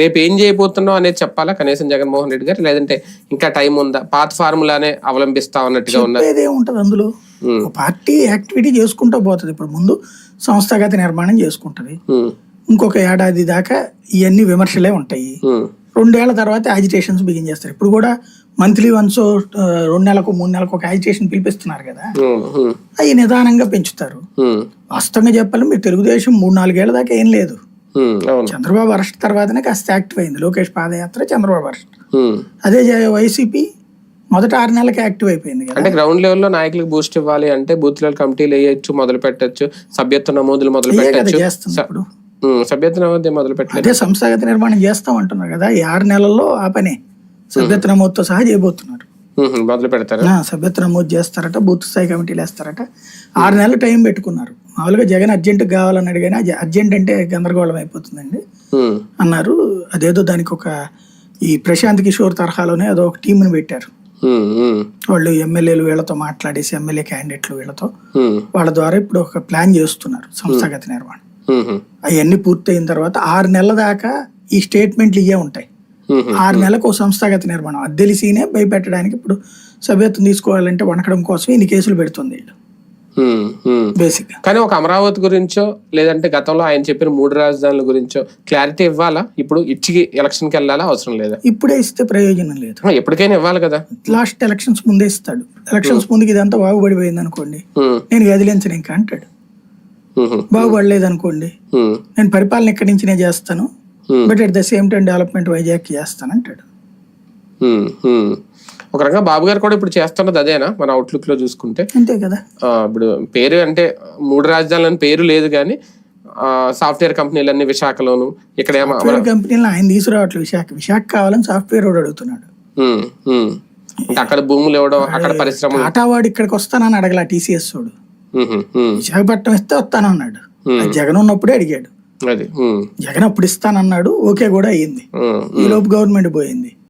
రేపు ఏం చేయబోతున్నావు అనేది చెప్పాలా? కనీసం జగన్మోహన్ రెడ్డి గారు? లేదంటే ఇంకా టైం ఉందా? పాత ఫార్ములానే అవలంబిస్తా ఉన్నట్టుగా ఉన్నారు చెప్పేది ఏముంటది అందులో. పార్టీ యాక్టివిటీ చేసుకుంటూ పోతుంది. ఇప్పుడు ముందు సంస్థాగత నిర్మాణం చేసుకుంటది. ఇంకొక ఏడాది దాకా ఇవన్నీ విమర్శలే ఉంటాయి. రెండేళ్ళ తర్వాత యాజిటేషన్స్ బిగిన్ చేస్తారు. ఇప్పుడు కూడా మంత్లీ వన్స్ రెండు నెలలకు మూడు నెలలకు ఒక యాజిటేషన్ పిలిపిస్తున్నారు కదా. అవి నిదానంగా పెంచుతారు. వాస్తవంగా చెప్పాలి మీరు తెలుగుదేశం మూడు నాలుగేళ్ళ దాకా ఏం లేదు. చంద్రబాబు అరెస్ట్ తర్వాతనే కాస్త యాక్టివ్ అయింది. లోకేష్ పాదయాత్ర చంద్రబాబు అరెస్ట్. అదే వైసీపీ మొదట ఆరు నెలలకి యాక్టివ్ అయిపోయింది అంటే గ్రౌండ్ లెవెల్లో నాయకులకు బూస్ట్ ఇవ్వాలి అంటే బూత్ లెవెల్ కమిటీలు వేయొచ్చు మొదలు పెట్టచ్చు సభ్యత్వ నమోదులు మొదలు పెట్టచ్చు. సభ్యత్వ నమోదు మొదలు పెట్టలేదు. అదే సంస్థాగత నిర్మాణం చేస్తాం అంటున్నారు కదా ఈ ఆరు నెలల్లో ఆ పనే. సభ్యత్వ నమోదుతో సహా చేయబోతున్నారు. మొదలు పెడతారు? సభ్యత్వ నమోదు చేస్తారట బూత్ స్థాయి కమిటీలు వేస్తారట. ఆరు నెలలు టైం పెట్టుకున్నారు. మామూలుగా జగన్ అర్జెంట్ కావాలన్నాడు కానీ అది అర్జెంట్ అంటే గందరగోళం అయిపోతుందండి. అన్నారు. అదేదో దానికి ఒక ఈ ప్రశాంత్ కిషోర్ తరహాలోనే అదో ఒక టీంని పెట్టారు. వాళ్ళు ఎమ్మెల్యేలు వీళ్ళతో మాట్లాడేసి ఎమ్మెల్యే క్యాండిడేట్లు వీళ్ళతో వాళ్ళ ద్వారా ఇప్పుడు ఒక ప్లాన్ చేస్తున్నారు సంస్థాగత నిర్మాణం. ఉమ్, అవన్నీ పూర్తయిన తర్వాత ఆరు నెలల దాకా ఈ స్టేట్మెంట్లు ఇవే ఉంటాయి. ఆరు నెలలకు సంస్థాగత నిర్మాణం. అది తెలిసినే భయపెట్టడానికి ఇప్పుడు సభ్యత్వం తీసుకోవాలంటే వణకడం కోసం ఇన్ని కేసులు పెడుతుంది వీళ్ళు. బేసిక్ కానీ ఒక అమరావతి గురించో లేదంటే గతంలో ఆయన చెప్పిన మూడు రాజధానుల గురించో క్లారిటీ ఇవ్వాలా? ఇప్పుడు ఇచ్చి ఎలక్షన్కి వెళ్ళాలా? అవసరం లేదా? ఇప్పుడే ఇస్తే ప్రయోజనం లేదు. ఎప్పటికైనా ఇవ్వాలి కదా? లాస్ట్ ఎలక్షన్స్ ముందే ఇస్తాడు. ఎలక్షన్స్ ముందుకి ఇదంతా బాగుపడిపోయింది అనుకోండి నేను గదిలించను ఇంకా అంటాడు. బాగుపడలేదు అనుకోండి నేను పరిపాలన ఎక్కడి నుంచి నేను చేస్తాను. But at the same time development Vizag చేస్తాను అంటాడు. ఒక రకంగా బాబు గారు కూడా ఇప్పుడు చేస్తున్నది అదేనా? మన అవుట్లుక్లో చూసుకుంటే. అంతే కదా. ఇప్పుడు పేరు అంటే మూడు రాజధానులని పేరు లేదు కానీ సాఫ్ట్వేర్ కంపెనీలన్నీ విశాఖలోను ఇక్కడ కంపెనీలో ఆయన తీసుకురావట్లేదు. విశాఖ విశాఖ కావాలని సాఫ్ట్వేర్ వాడు అడుగుతున్నాడు. ఉమ్. అంటే అక్కడ భూములు ఇవ్వడం అక్కడ పరిశ్రమలు. టాటా వాడు ఇక్కడికి వస్తానని అడగల టీసీఎస్ వాడు. ఉమ్, విశాఖపట్నం ఇస్తే వస్తానన్నాడు. జగన్ ఉన్నప్పుడే అడిగాడు. అది. జగన్ అప్పుడు ఇస్తానన్నాడు ఓకే కూడా అయ్యింది. ఈ లోపు గవర్నమెంట్ పోయింది.